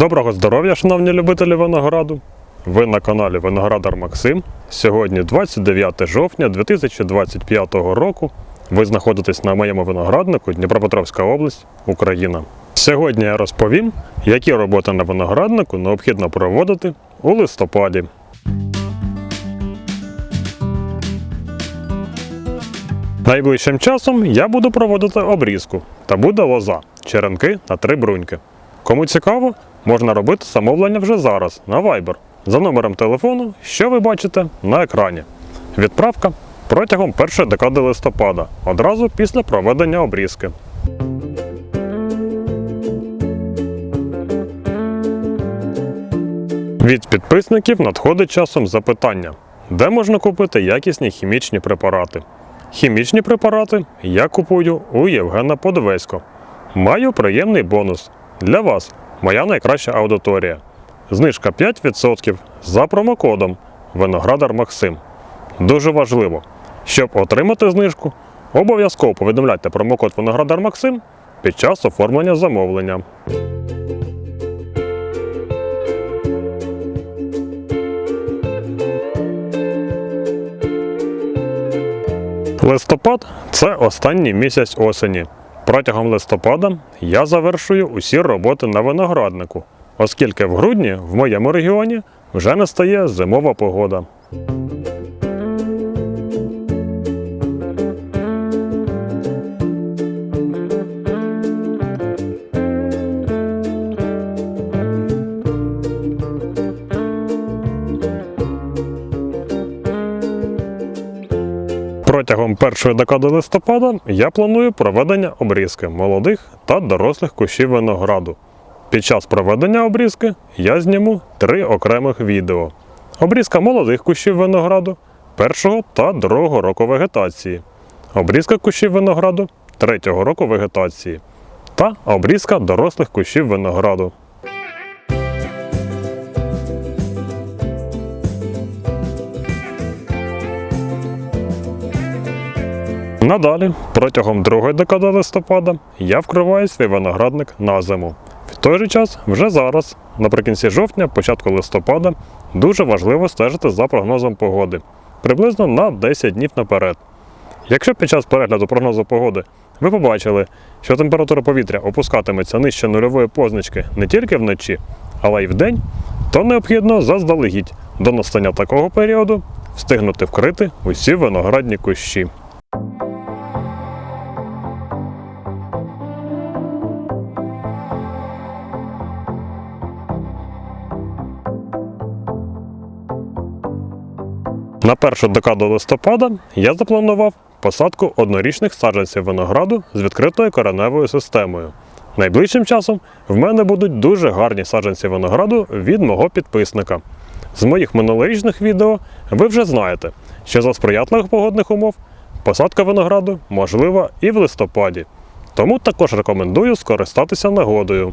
Доброго здоров'я, шановні любителі винограду! Ви на каналі Виноградар Максим. Сьогодні 29 жовтня 2025 року. Ви знаходитесь на моєму винограднику Дніпропетровська область, Україна. Сьогодні я розповім, які роботи на винограднику необхідно проводити у листопаді. Найближчим часом я буду проводити обрізку та буде лоза, черенки та три бруньки. Кому цікаво, можна робити замовлення вже зараз на Viber за номером телефону, що ви бачите на екрані. Відправка протягом першої декади листопада, одразу після проведення обрізки. Від підписників надходить часом запитання, де можна купити якісні хімічні препарати. Хімічні препарати я купую у Євгена Подвесько. Маю приємний бонус. Для вас моя найкраща аудиторія. Знижка 5% за промокодом Виноградар Максим. Дуже важливо, щоб отримати знижку, обов'язково повідомляйте промокод Виноградар Максим під час оформлення замовлення. Листопад це останній місяць осені. Протягом листопада я завершую усі роботи на винограднику, оскільки в грудні в моєму регіоні вже настає зимова погода. Протягом першої декади листопада я планую проведення обрізки молодих та дорослих кущів винограду. Під час проведення обрізки я зніму три окремих відео: обрізка молодих кущів винограду першого та другого року вегетації, обрізка кущів винограду третього року вегетації та обрізка дорослих кущів винограду. Надалі, протягом другої декади листопада, я вкриваю свій виноградник на зиму. В той же час, вже зараз, наприкінці жовтня, початку листопада, дуже важливо стежити за прогнозом погоди приблизно на 10 днів наперед. Якщо під час перегляду прогнозу погоди ви побачили, що температура повітря опускатиметься нижче нульової позначки не тільки вночі, але й вдень, то необхідно заздалегідь до настання такого періоду встигнути вкрити усі виноградні кущі. На першу декаду листопада я запланував посадку однорічних саджанців винограду з відкритою кореневою системою. Найближчим часом в мене будуть дуже гарні саджанці винограду від мого підписника. З моїх минулорічних відео ви вже знаєте, що за сприятливих погодних умов посадка винограду можлива і в листопаді. Тому також рекомендую скористатися нагодою.